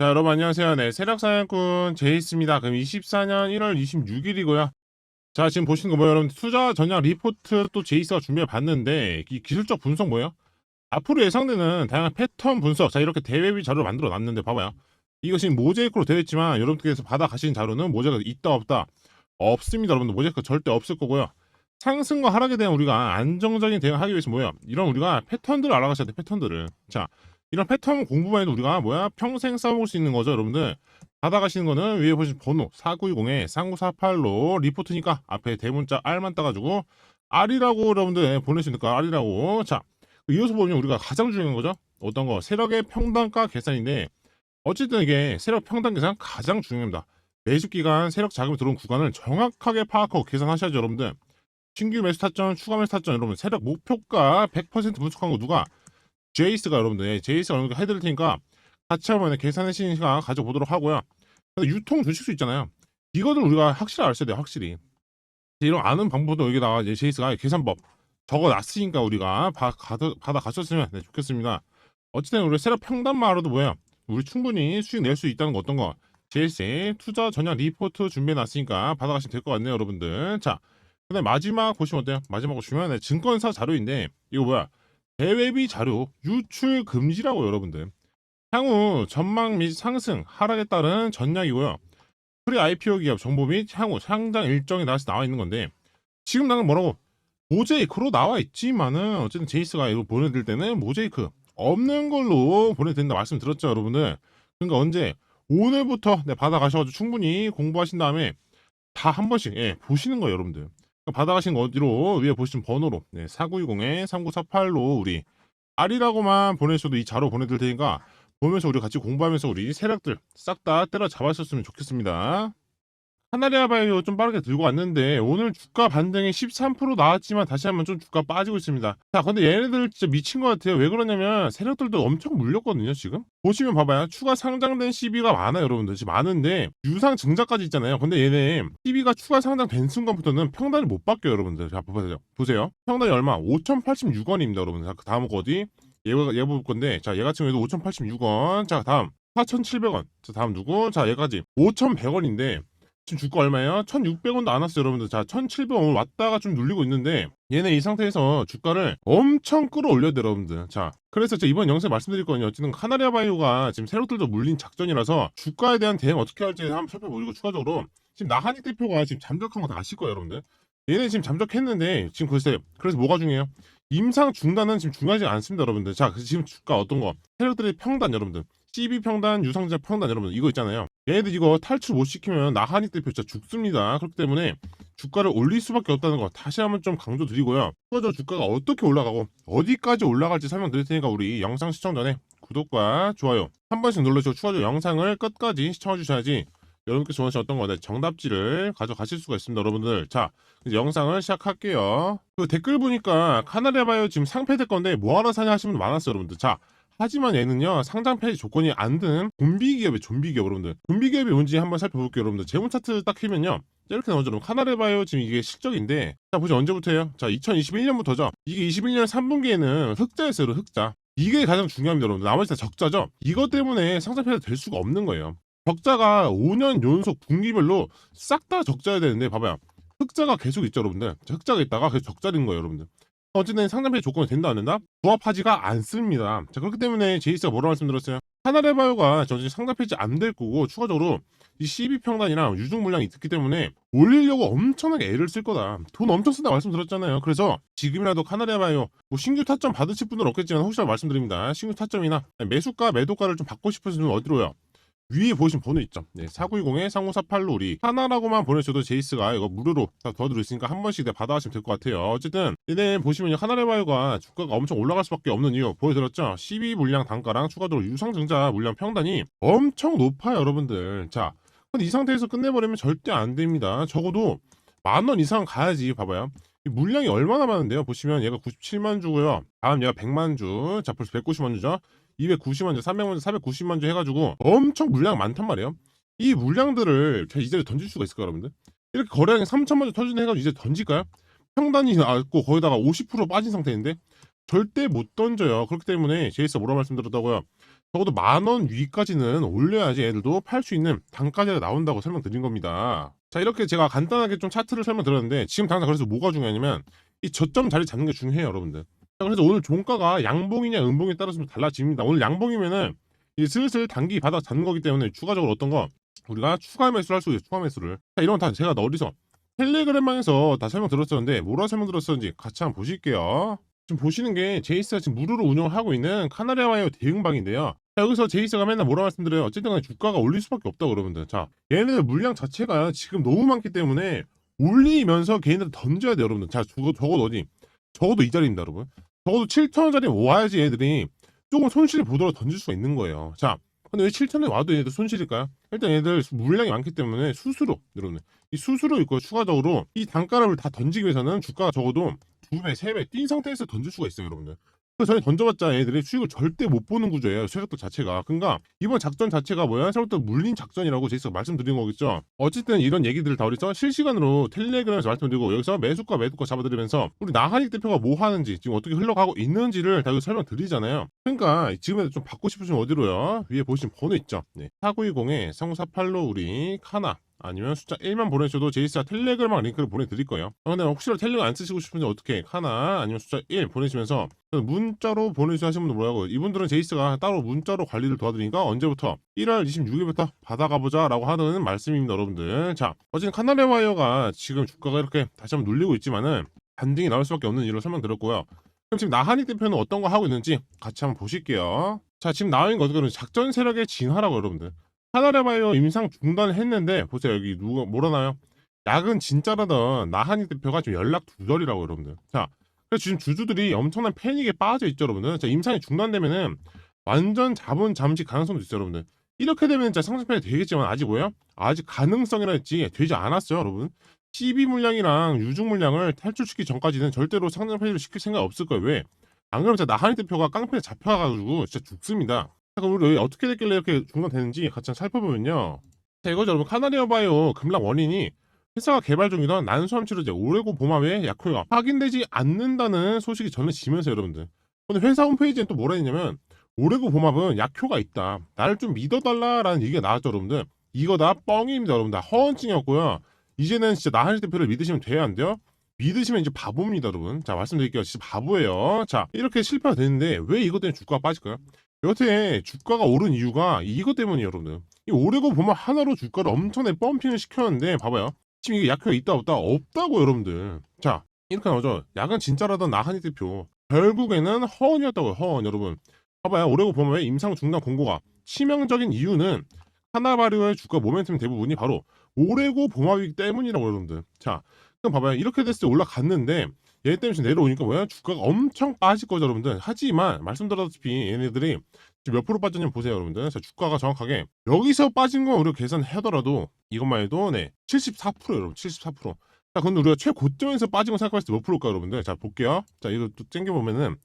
자, 여러분 안녕하세요. 네, 세력사냥꾼 제이스입니다. 그럼 24년 1월 26일이고요. 자, 지금 보시는 거 뭐예요? 여러분 투자 전략 리포트 또 제이스가 준비해 봤는데 이 기술적 분석 뭐예요? 앞으로 예상되는 다양한 패턴 분석. 자, 이렇게 대외비 자료를 만들어 놨는데 봐봐요. 지금 모자이크로 되어 있지만 여러분께서 받아가신 자료는 모자가 있다 없다 없습니다. 여러분들 모자이크 절대 없을 거고요. 상승과 하락에 대한 우리가 안정적인 대응을 하기 위해서 뭐예요? 이런 우리가 패턴들을 알아가셔야 돼. 패턴들을. 자, 이런 패턴 공부만 해도 우리가 뭐야? 평생 써먹을 수 있는 거죠 여러분들. 받아가시는 거는 위에 보신 번호 4920에 3948로 리포트니까 앞에 대문자 R만 따가지고 R이라고 여러분들 보내시니까 R이라고. 자 이어서 보면 우리가 가장 중요한 거죠. 어떤 거? 세력의 평단가 계산인데 어쨌든 이게 세력 평단 계산 가장 중요합니다. 매수 기간 세력 자금이 들어온 구간을 정확하게 파악하고 계산하셔야죠 여러분들. 신규 매수 타점 추가 매수 타점 여러분. 세력 목표가 100% 분석한 거 누가 제이스가 여러분들 예, 제이스가 여러분들 해드릴 테니까 같이 한번 계산해 주시는 시간 가져보도록 하고요. 유통 주식수 있잖아요. 이거를 우리가 확실히 알아야 돼요. 확실히. 이런 아는 방법도 여기다가 이제 제이스가 계산법 적어놨으니까 우리가 받아 가셨으면 네, 좋겠습니다. 어쨌든 우리 세력 평단만으로도 뭐예요? 우리 충분히 수익 낼 수 있다는 거 어떤 거? 제이스의 투자 전략 리포트 준비해놨으니까 받아가시면 될 것 같네요, 여러분들. 자, 그다음 마지막 보시면 어때요? 마지막 보시면 네, 증권사 자료인데 이거 뭐야? 대외비 자료 유출 금지라고 여러분들. 향후 전망 및 상승, 하락에 따른 전략이고요. 프리 IPO 기업 정보 및 향후 상장 일정이 나와서 나와 있는 건데 지금 나는 뭐라고 모제이크로 나와 있지만은 어쨌든 제이스가 이거 보내드릴 때는 모제이크 없는 걸로 보내드린다 말씀드렸죠 여러분들. 그러니까 언제 오늘부터 네, 받아가셔가지고 충분히 공부하신 다음에 다 한 번씩 예, 보시는 거예요 여러분들. 받아가신 거 어디로 위에 보시면 번호로 네, 4920에 3948로 우리 R이라고만 보내셔도 이 자료 보내드릴 테니까 보면서 우리 같이 공부하면서 우리 세력들 싹 다 때려 잡았었으면 좋겠습니다. 하나리아 바이오 좀 빠르게 들고 왔는데 오늘 주가 반등이 13% 나왔지만 다시 한번 좀 주가 빠지고 있습니다. 자, 근데 얘네들 진짜 미친 것 같아요. 왜 그러냐면 세력들도 엄청 물렸거든요, 지금. 보시면 봐봐요. 추가 상장된 CB가 많아요, 여러분들. 지금 많은데 유상 증자까지 있잖아요. 근데 얘네 CB가 추가 상장된 순간부터는 평단을 못 바뀌어요, 여러분들. 자, 보세요. 보세요. 평단이 얼마? 5,086원입니다, 여러분들. 자, 그 다음 거 어디? 얘가 얘 볼 건데 자, 얘 같은 경우에도 5,086원. 자, 다음 4,700원. 자, 다음 누구? 자, 얘까지 5,100원인데 지금 주가 얼마예요? 1,600원도 안 왔어요, 여러분들. 자, 1,700원 왔다가 좀 눌리고 있는데 얘네 이 상태에서 주가를 엄청 끌어올려야 돼요, 여러분들. 자, 그래서 제가 이번 영상에 말씀드릴 거는요. 어쨌든 카나리아 바이오가 지금 세력들도 물린 작전이라서 주가에 대한 대응 어떻게 할지 한번 살펴보고 추가적으로 지금 나한익 대표가 지금 잠적한 거 다 아실 거예요, 여러분들. 얘네 지금 잠적했는데 지금 글쎄 그래서 뭐가 중요해요? 임상 중단은 지금 중요하지 않습니다, 여러분들. 자, 그래서 지금 주가 어떤 거? 세력들의 평단, 여러분들. CB 평단, 유상자 평단, 여러분 이거 있잖아요. 얘네들 이거 탈출 못 시키면 나한익 대표 진짜 죽습니다. 그렇기 때문에 주가를 올릴 수밖에 없다는 거 다시 한번 좀 강조드리고요. 추가적으로 주가가 어떻게 올라가고 어디까지 올라갈지 설명드릴 테니까 우리 영상 시청 전에 구독과 좋아요 한 번씩 눌러주시고 추가적으로 영상을 끝까지 시청해 주셔야지 여러분께서 원하시는 어떤 거든 정답지를 가져가실 수가 있습니다, 여러분들. 자, 이제 영상을 시작할게요. 그 댓글 보니까 카나리아 바이오 지금 상패될 건데 뭐하러 사냐 하시는 분 많았어요, 여러분들. 자, 하지만 얘는요 상장 폐지 조건이 안 든 좀비 기업의 좀비 기업 여러분들. 좀비 기업이 뭔지 한번 살펴볼게요 여러분들. 재무 차트 딱 키면요 이렇게 나오죠. 여러분 카나레 바이오 지금 이게 실적인데. 자 보죠. 언제부터예요? 자 2021년부터죠. 이게 21년 3분기에는 흑자였어요 흑자. 이게 가장 중요합니다 여러분들. 나머지 다 적자죠? 이것 때문에 상장 폐지가 될 수가 없는 거예요. 적자가 5년 연속 분기별로 싹 다 적자야 되는데 봐봐요. 흑자가 계속 있죠 여러분들. 자, 흑자가 있다가 계속 적자인 거예요 여러분들 어쨌든 상장폐 조건이 된다 안 된다? 부합하지가 않습니다. 자 그렇기 때문에 제이스가 뭐라고 말씀드렸어요? 하나레바이오가 전체 상장 폐지 안 될 거고 추가적으로 이 CB 평단이랑 유중 물량이 있기 때문에 올리려고 엄청나게 애를 쓸 거다. 돈 엄청 쓴다 말씀드렸잖아요. 그래서 지금이라도 카나레바이오 뭐 신규 타점 받으실 분은 없겠지만 혹시나 말씀드립니다. 신규 타점이나 매수가 매도가를 좀 받고 싶으시면 어디로요? 위에 보시면 번호 있죠. 네, 4920에 3048로 우리 하나라고만 보내셔도 제이스가 이거 무료로 다 도와드릴 수 있으니까 한 번씩 네, 받아가시면 될 것 같아요. 어쨌든 얘네 보시면 하나레바이오가 주가가 엄청 올라갈 수밖에 없는 이유 보여드렸죠. 12 물량 단가랑 추가적으로 유상증자 물량 평단이 엄청 높아요, 여러분들. 자, 근데 이 상태에서 끝내버리면 절대 안 됩니다. 적어도 만 원 이상 가야지 봐봐요. 이 물량이 얼마나 많은데요? 보시면 얘가 97만 주고요. 다음 얘가 100만 주. 자, 벌써 190만 주죠. 290만 주, 300만 주, 490만 주 해가지고 엄청 물량 많단 말이에요. 이 물량들을 그냥 이대로 던질 수가 있을까요, 여러분들? 이렇게 거래량이 3천만 주 터지는 해가지고 이제 던질까요? 평단이 낮고 거기다가 50% 빠진 상태인데 절대 못 던져요. 그렇기 때문에 제이스 뭐라 말씀드렸다고요? 적어도 만 원 위까지는 올려야지 애들도 팔 수 있는 단가제가 나온다고 설명드린 겁니다. 자 이렇게 제가 간단하게 좀 차트를 설명드렸는데 지금 당장 그래서 뭐가 중요하냐면 이 저점 자리 잡는 게 중요해요 여러분들. 자, 그래서 오늘 종가가 양봉이냐 음봉에 따라서 좀 달라집니다. 오늘 양봉이면은 이 슬슬 단기 바닥 잡는 거기 때문에 추가적으로 어떤 거 우리가 추가 매수를 할 수 있어요. 추가 매수를. 자 이런 건다 제가 어디서 텔레그램방에서 다 설명드렸었는데 뭐라 설명드렸었는지 같이 한번 보실게요. 지금 보시는 게 제이스가 지금 무료로 운영하고 있는 카나리아와이어 대응방인데요. 자, 여기서 제이스가 맨날 뭐라 말씀드려요. 어쨌든 간에 주가가 올릴 수밖에 없다고 여러분들. 자, 얘네들 물량 자체가 지금 너무 많기 때문에 올리면서 걔네들 던져야 돼요, 여러분들. 자, 적어도, 적어도 어디? 적어도 이 자리입니다, 여러분. 적어도 7천원짜리 와야지 얘들이 조금 손실을 보도록 던질 수가 있는 거예요. 자, 근데 왜 7천원에 와도 얘들 손실일까요? 일단 얘들 물량이 많기 때문에 수수료, 여러분들. 이 수수료 있고 추가적으로 이 단가를 다 던지기 위해서는 주가가 적어도 두 배, 세배뛴 상태에서 던질 수가 있어요, 여러분들. 전에 던져봤자 얘들이 수익을 절대 못 보는 구조예요. 세력들 자체가. 그러니까 이번 작전 자체가 뭐야? 세력들 물린 작전이라고 제이스가 말씀드린 거겠죠. 어쨌든 이런 얘기들을 다 우리서 실시간으로 텔레그램에서 말씀드리고 여기서 매수가 매도가 잡아드리면서 우리 나한익 대표가 뭐 하는지 지금 어떻게 흘러가고 있는지를 다 여기 설명드리잖아요. 그러니까 지금에도 좀 받고 싶으시면 어디로요? 위에 보시면 번호 있죠. 네. 4920에 3948로 우리 카나 아니면 숫자 1만 보내셔도 제이스가 텔레그램 링크를 보내드릴 거예요. 어, 근데 혹시라도 텔레그램 안 쓰시고 싶은데 어떻게 하나 아니면 숫자 1 보내시면서 문자로 보내주시는 하시는 분들 뭐라고 이분들은 제이스가 따로 문자로 관리를 도와드리니까 언제부터? 1월 26일부터 받아가보자 라고 하는 말씀입니다 여러분들. 자 어쨌든 카나레 와이어가 지금 주가가 이렇게 다시 한번 눌리고 있지만은 반등이 나올 수밖에 없는 이유를 설명드렸고요. 그럼 지금 나한익 대표는 어떤 거 하고 있는지 같이 한번 보실게요. 자 지금 나와 있는 거 어떻게 작전 세력의 진화라고 여러분들 카나레바이오 임상 중단을 했는데 보세요 여기 누가 뭐라 나요? 약은 진짜라던 나한익 대표가 지금 연락 두절이라고 여러분들. 자, 그래서 지금 주주들이 엄청난 패닉에 빠져 있죠 여러분들. 자, 임상이 중단되면은 완전 자본 잠식 가능성도 있어요 여러분들. 이렇게 되면 상승편이 되겠지만 아직 뭐예요? 아직 가능성이라 했지 되지 않았어요 여러분. 12 물량이랑 유중 물량을 탈출시키기 전까지는 절대로 상승편을 시킬 생각 없을 거예요. 왜? 안 그러면 나한익 대표가 깡패에 잡혀가지고 진짜 죽습니다. 자, 그럼 우리 어떻게 됐길래 이렇게 중단되는지 같이 살펴보면요. 자, 이거죠, 여러분. 카나리아 바이오 급락 원인이 회사가 개발 중이던 난수암 치료제 오레고 보마의 약효가 확인되지 않는다는 소식이 전해지면서 여러분들. 근데 회사 홈페이지엔 또 뭐라 했냐면 오레고 보맙은 약효가 있다. 나를 좀 믿어달라라는 얘기가 나왔죠, 여러분들. 이거 다 뻥입니다, 여러분들. 허언증이었고요. 이제는 진짜 나한일 대표를 믿으시면 돼야 안 돼요? 믿으시면 이제 바보입니다, 여러분. 자, 말씀드릴게요. 진짜 바보예요. 자, 이렇게 실패가 됐는데 왜 이것 때문에 주가가 빠질까요? 여태 주가가 오른 이유가 이것 때문이에요, 여러분들. 이 오레고 보면 하나로 주가를 엄청나게 펌핑을 시켰는데 봐봐요. 지금 이게 약효가 있다 없다 없다고 여러분들. 자, 이렇게 나오죠. 약은 진짜라던 나한이 대표. 결국에는 허언이었다고요, 허언 여러분. 봐봐요. 오레고 보면 임상 중단 공고가 치명적인 이유는 하나바리오의 주가 모멘텀 대부분이 바로 오레고 보마이기 때문이라고 여러분들. 자, 그럼 봐봐요. 이렇게 됐을 때 올라갔는데 얘 때문에 지금 내려오니까 뭐야? 주가가 엄청 빠질 거죠, 여러분들. 하지만 말씀드렸다시피 얘네들이 지금 몇 프로 빠졌냐면 보세요, 여러분들. 자, 주가가 정확하게 여기서 빠진 건 우리가 계산하더라도 이것만 해도 네, 74% 여러분, 74%. 자, 근데 우리가 최고점에서 빠진 거 생각했을 때 몇 프로일까, 여러분들? 자, 볼게요. 자, 이거 또 땡겨 보면은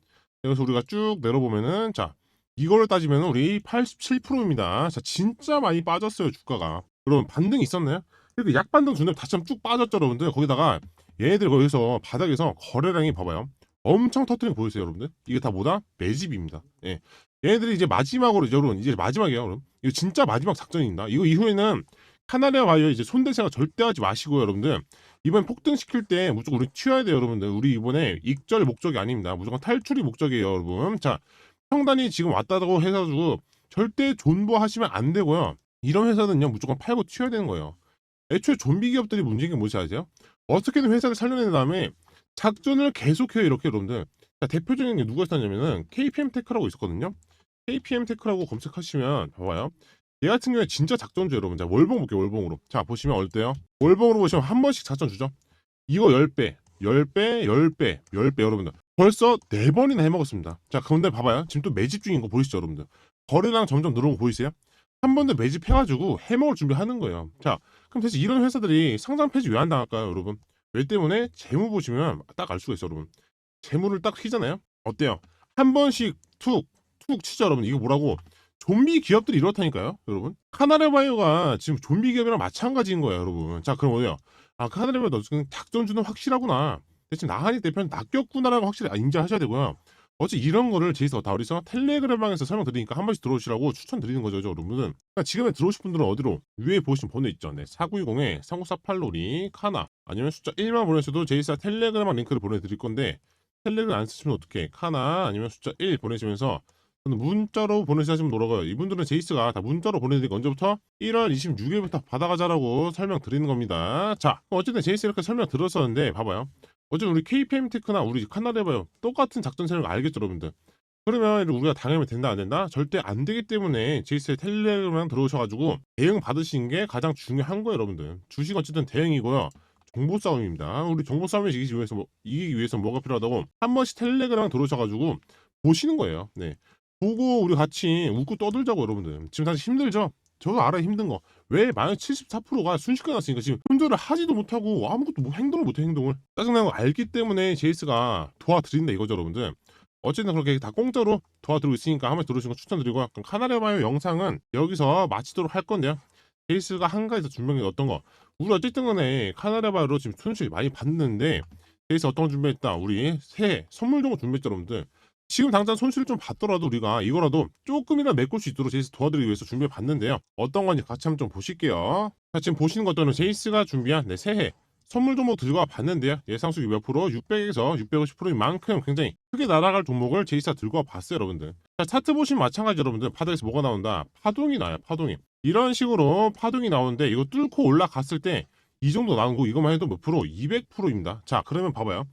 여기서 우리가 쭉 내려 보면은 자, 이거를 따지면 우리 87%입니다. 자, 진짜 많이 빠졌어요, 주가가. 여러분, 반등이 있었나요? 이렇게 약반등 주는 다시 한번 쭉 빠졌죠, 여러분들. 거기다가 얘네들 거기서 바닥에서 거래량이 봐봐요. 엄청 터트린 거 보이세요, 여러분들? 이게 다 뭐다? 매집입니다. 예. 얘네들이 이제 마지막으로 이제 여러분 이제 마지막이에요, 여러분. 이거 진짜 마지막 작전입니다. 이거 이후에는 카나리아 와이어 이제 손대생각 절대 하지 마시고요, 여러분들. 이번 폭등 시킬 때 무조건 우리 튀어야 돼요, 여러분들. 우리 이번에 익절 목적이 아닙니다. 무조건 탈출이 목적이에요, 여러분. 자, 평단이 지금 왔다고 해가지고 절대 존버하시면 안 되고요. 이런 회사는요 무조건 팔고 튀어야 되는 거예요. 애초에 좀비 기업들이 문제인 게 뭔지 아세요? 어떻게든 회사를 살려낸 다음에 작전을 계속해요 이렇게 여러분들. 자, 대표적인 게 누가 있었냐면은 KPM 테크라고 있었거든요. KPM 테크라고 검색하시면 봐봐요. 얘 같은 경우에 진짜 작전주 여러분. 자 월봉 볼게요 월봉으로. 자 보시면 어때요? 월봉으로 보시면 한 번씩 작전 주죠. 이거 10배 10배 10배 10배 여러분들. 벌써 4번이나 해먹었습니다. 자 그런데 봐봐요. 지금 또 매집 중인 거 보이시죠 여러분들? 거래량 점점 늘어오고 보이세요 한 번 더 매집해가지고 해먹을 준비하는 거예요 자 그럼 대체 이런 회사들이 상장 폐지 왜 안 당할까요, 여러분? 왜 때문에 재무 보시면 딱 알 수가 있어, 여러분. 재무를 딱 휘잖아요. 어때요? 한 번씩 툭, 툭 치죠, 여러분. 이거 뭐라고? 좀비 기업들이 이렇다니까요, 여러분. 카나레바이오가 지금 좀비 기업이랑 마찬가지인 거예요, 여러분. 자, 그럼 어디요? 아, 카나레바이오 지금 작전주는 확실하구나. 대신 나한이 대표는 낚였구나라고 확실히 인지하셔야 되고요. 어째 이런 거를 제이스가 다 어디서 텔레그램방에서 설명드리니까 한 번씩 들어오시라고 추천드리는 거죠, 여러분은. 그러니까 지금에 들어오실 분들은 어디로 위에 보시면 번호 있죠. 네, 4920에 3948로리 카나 아니면 숫자 1만 보내셔도 제이스가 텔레그램 링크를 보내드릴 건데 텔레그램 안 쓰시면 어떻게 카나 아니면 숫자 1 보내시면서 문자로 보내시면 놀아가요. 이분들은 제이스가 다 문자로 보내드리니까 언제부터 1월 26일부터 받아가자라고 설명드리는 겁니다. 자, 어쨌든 제이스 이렇게 설명 들었었는데 봐봐요. 어쨌든 우리 KPM 테크나 우리 카나레바요 똑같은 작전 세력 알겠죠, 여러분들? 그러면 우리가 당하면 된다 안 된다? 절대 안 되기 때문에 제이스의 텔레그램 들어오셔가지고 대응 받으시는 게 가장 중요한 거예요, 여러분들. 주식 어쨌든 대응이고요. 정보 싸움입니다. 우리 정보 싸움을 이기기 위해서 뭐, 이기기 위해서 뭐가 필요하다고 한 번씩 텔레그램 들어오셔가지고 보시는 거예요. 네. 보고 우리 같이 웃고 떠들자고 여러분들. 지금 사실 힘들죠? 저도 알아요 힘든 거. 왜 마이너스 74%가 순식간에 났으니까 지금 손절을 하지도 못하고 아무것도 뭐 행동을 못해 행동을 짜증나는 거 알기 때문에 제이스가 도와드린다 이거죠 여러분들. 어쨌든 그렇게 다 공짜로 도와드리고 있으니까 한번 들어오시는 거 추천드리고 그럼 카나레바이오 영상은 여기서 마치도록 할 건데요. 제이스가 한 가지 더 준비한 게 어떤 거? 우리 어쨌든 간에 카나레바이오로 지금 손실 많이 받는데 제이스 어떤 거 준비했다? 우리 새 선물 정도 준비했죠 여러분들. 지금 당장 손실을 좀 받더라도 우리가 이거라도 조금이라도 메꿀 수 있도록 제이스 도와드리기 위해서 준비해 봤는데요. 어떤 건지 같이 한번 좀 보실게요. 자, 지금 보시는 것들은 제이스가 준비한 네, 새해 선물 종목 와 봤는데요. 예상 수익 몇 프로? 600에서 650%인 만큼 굉장히 크게 날아갈 종목을 제이스가 들고 와 봤어요, 여러분들. 자, 차트 보시면 마찬가지 여러분들. 바닥에서 뭐가 나온다? 파동이 나요, 파동이. 이런 식으로 파동이 나오는데 이거 뚫고 올라갔을 때 이 정도 나온 거 이것만 해도 몇 프로? 200%입니다. 자, 그러면 봐봐요.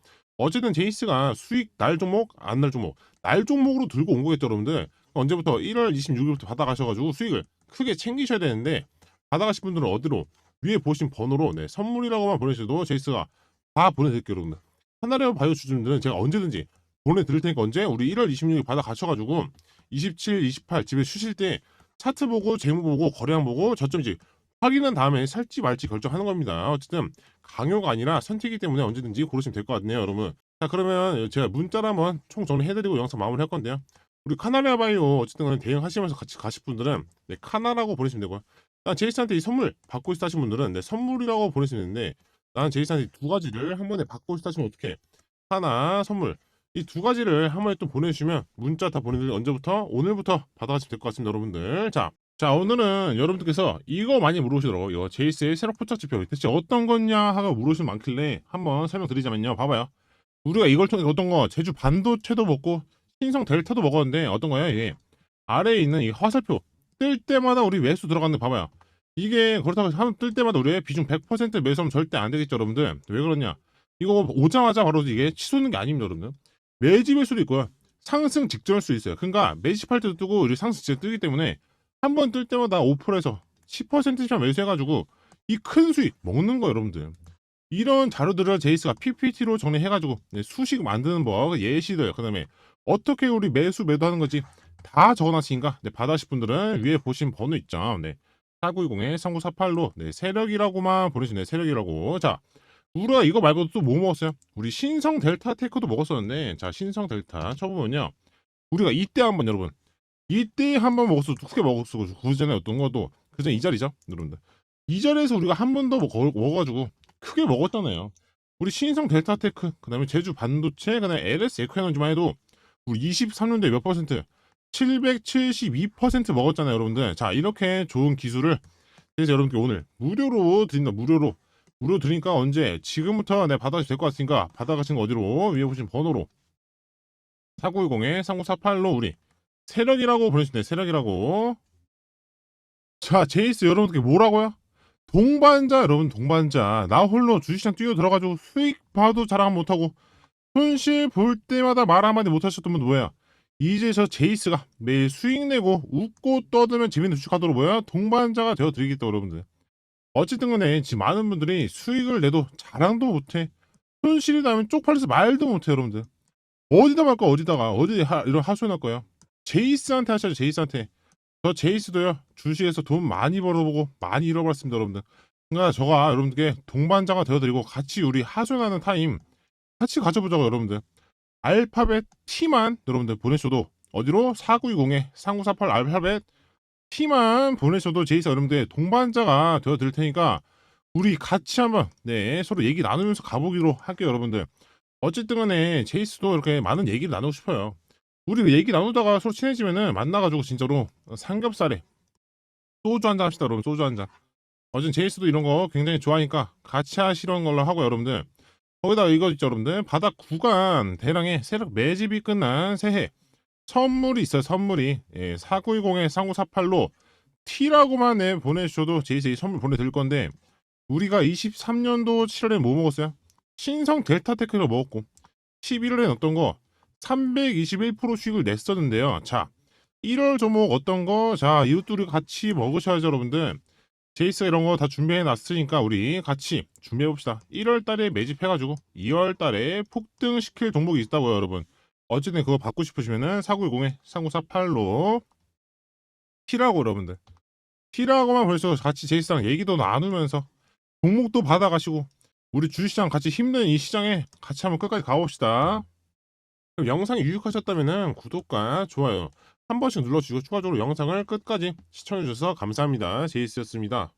어쨌든 제이스가 수익 날 종목, 안 날 종목, 날 종목으로 들고 온 거겠죠, 여러분들. 언제부터 1월 26일부터 받아가셔가지고 수익을 크게 챙기셔야 되는데 받아가신 분들은 어디로? 위에 보신 번호로 네, 선물이라고만 보내셔도 제이스가 다 보내드릴게요, 여러분들. 하나레오 바이오 주주님들은 제가 언제든지 보내드릴 테니까 언제? 우리 1월 26일 받아가셔가지고 27, 28 집에 쉬실 때 차트 보고 재무 보고 거래량 보고 저점지 확인한 다음에 살지 말지 결정하는 겁니다. 어쨌든 강요가 아니라 선택이기 때문에 언제든지 고르시면 될 것 같네요, 여러분. 자 그러면 제가 문자로 한번 총 정리해드리고 영상 마무리 할 건데요. 우리 카나리아 바이오 어쨌든 간에 대응하시면서 같이 가실 분들은 네, 카나라고 보내시면 되고요. 난 제이스한테 이 선물 받고 싶다 하신 분들은 네, 선물이라고 보내시면 되는데 나는 제이스한테 두 가지를 한 번에 받고 싶다 하시면 어떻게 하나 선물 이 두 가지를 한 번에 또 보내주시면 문자 다 보내드릴 언제부터 오늘부터 받아가시면 될 것 같습니다 여러분들 자, 자 오늘은 여러분들께서 이거 많이 물어보시더라고요. 이거 제이스의 세력 포착 지표 대체 어떤 거냐 하고 물으시면 많길래 한번 설명드리자면요. 봐봐요. 우리가 이걸 통해 어떤 거 제주 반도체도 먹고 신성 델타도 먹었는데 어떤 거야 이게 아래에 있는 이 화살표 뜰 때마다 우리 매수 들어갔는데 봐봐요. 이게 그렇다고 하면 뜰 때마다 우리의 비중 100% 매수하면 절대 안 되겠죠 여러분들? 왜 그러냐? 이거 오자마자 바로 이게 치솟는 게 아닙니다 여러분들. 매집일 수도 있고요. 상승 직전일 수 있어요. 그러니까 매집할 때도 뜨고 우리 상승 직전 뜨기 때문에 한 번 뜰 때마다 5%에서 10%씩 매수해가지고 이 큰 수익 먹는 거예요 여러분들 이런 자료들을 제이스가 PPT로 정리해가지고 네, 수식 만드는 법, 예시들, 그 다음에 어떻게 우리 매수 매도하는 거지 다 적어놨으니까 네, 받아실 분들은 위에 보신 번호 있죠. 네, 4920에 3948로 네, 세력이라고만 보내시네 세력이라고. 자, 우리가 이거 말고도 또 뭐 먹었어요? 우리 신성 델타 테크도 먹었었는데 자 신성 델타 쳐보면요. 우리가 이때 한번 여러분 이때 한 번 먹었어 두개 먹었어 그 전에 어떤 것도 그전 이 자리죠 여러분들 이 자리에서 우리가 한 번 더 먹어가지고 크게 먹었잖아요. 우리 신성 델타테크, 그 다음에 제주 반도체, 그 다음에 LS 에코에너지만 해도 우리 23년도에 몇 퍼센트? 772% 먹었잖아요, 여러분들. 자, 이렇게 좋은 기술을 그래서 여러분께 오늘 무료로 드린다, 무료로. 무료 드리니까 언제? 지금부터 내 받아도 될것 같으니까 받아가신 거 어디로? 위에 보신 번호로 4910에 3948로 우리 세력이라고 보내주시네, 세력이라고. 자, 제이스 여러분께 뭐라고요? 동반자 여러분 동반자. 나 홀로 주식시장 뛰어 들어가지고 수익 봐도 자랑 못하고 손실 볼 때마다 말 한마디 못하셨던 분 뭐야 이제 저 제이스가 매일 수익 내고 웃고 떠들면 재밌는 주식하도록 뭐야 동반자가 되어 드리겠다 여러분들. 어쨌든 간에 지금 많은 분들이 수익을 내도 자랑도 못해 손실이 나면 쪽팔려서 말도 못해 여러분들. 어디다 말까? 어디다가? 어디 하, 이런 하소연 할 거야 제이스한테 하셔야죠 제이스한테. 저 제이스도요 주식에서 돈 많이 벌어보고 많이 잃어버렸습니다 여러분들. 그러니까 저가 여러분들께 동반자가 되어드리고 같이 우리 하소연하는 타임 같이 가져보자고 여러분들. 알파벳 T만 여러분들 보내셔도 어디로? 4920에 3948 알파벳 T만 보내셔도 제이스 여러분들 동반자가 되어드릴 테니까 우리 같이 한번 네 서로 얘기 나누면서 가보기로 할게요 여러분들. 어쨌든 간에 제이스도 이렇게 많은 얘기를 나누고 싶어요 우리 얘기 나누다가 서로 친해지면은 만나가지고 진짜로 삼겹살에 소주 한 잔 합시다 여러분. 소주 한잔. 어쨌든 제이스도 이런 거 굉장히 좋아하니까 같이 하시는 걸로 하고 여러분들. 거기다가 이거 있죠 여러분들. 바닥 구간 대량의 세력 매집이 끝난 새해. 선물이 있어요 선물이. 예, 4910에 3948로 T라고만 내 보내주셔도 제이스 이 선물 보내드릴 건데 우리가 23년도 7월에 뭐 먹었어요? 신성 델타 테크를 먹었고 11월에 어떤 거 321% 수익을 냈었는데요. 자, 1월 종목 어떤 거, 자, 이웃들이 같이 먹으셔야죠, 여러분들. 제이스가 이런 거 다 준비해 놨으니까 우리 같이 준비해 봅시다. 1월 달에 매집해 가지고 2월 달에 폭등시킬 종목이 있다고요, 여러분. 어쨌든 그거 받고 싶으시면은 4910에 3948로 T라고 여러분들. T라고만 벌써 같이 제이스랑 얘기도 나누면서 종목도 받아 가시고 우리 주식시장 같이 힘든 이 시장에 같이 한번 끝까지 가봅시다. 그럼 영상이 유익하셨다면 구독과 좋아요 한 번씩 눌러주시고 추가적으로 영상을 끝까지 시청해주셔서 감사합니다. 제이스였습니다.